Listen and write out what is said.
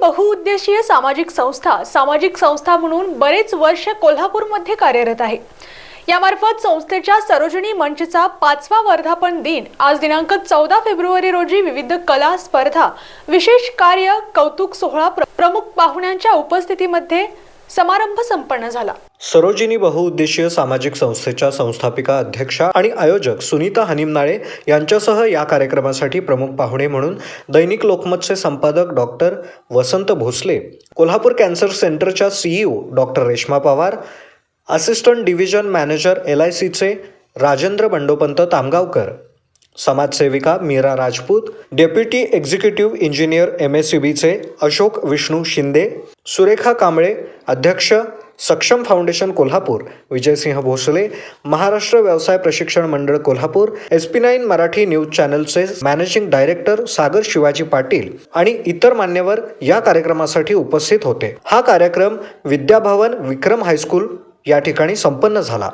बहुउद्देशीय सामाजिक संस्था सामाजिक संस्था म्हणून बरेच वर्ष कोल्हापूरमध्ये कार्यरत आहे. यामार्फत संस्थेच्या सरोजिनी मंचचा पाचवा वर्धापन दिन आज दिनांक चौदा फेब्रुवारी रोजी विविध कला स्पर्धा विशेष कार्य कौतुक सोहळा प्रमुख पाहुण्यांच्या उपस्थितीमध्ये समारंभ संपन्न झाला. सरोजिनी बहुउद्देशीय सामाजिक संस्थेच्या संस्थापिका अध्यक्षा आणि आयोजक सुनीता हनिमनाळे यांच्यासह या कार्यक्रमासाठी प्रमुख पाहुणे म्हणून दैनिक लोकमतचे संपादक डॉक्टर वसंत भोसले कोल्हापूर कॅन्सर सेंटरच्या CEO doctor Reshma Pawar assistant division manager L I सीचे राजेंद्र बंडोपंत तामगावकर समाजसेविका Meera Rajput deputy executive engineer M S C बीचे अशोक विष्णू शिंदे सुरेखा कांबळे अध्यक्ष सक्षम फाउंडेशन कोल्हापूर विजयसिंह भोसले महाराष्ट्र व्यवसाय प्रशिक्षण मंडळ Kolhapur S P nine Marathi news चॅनलचे managing director Sagar Shivaji Patil आणि इतर मान्यवर या कार्यक्रमासाठी उपस्थित होते. हा कार्यक्रम विद्याभवन विक्रम हायस्कूल या ठिकाणी संपन्न झाला.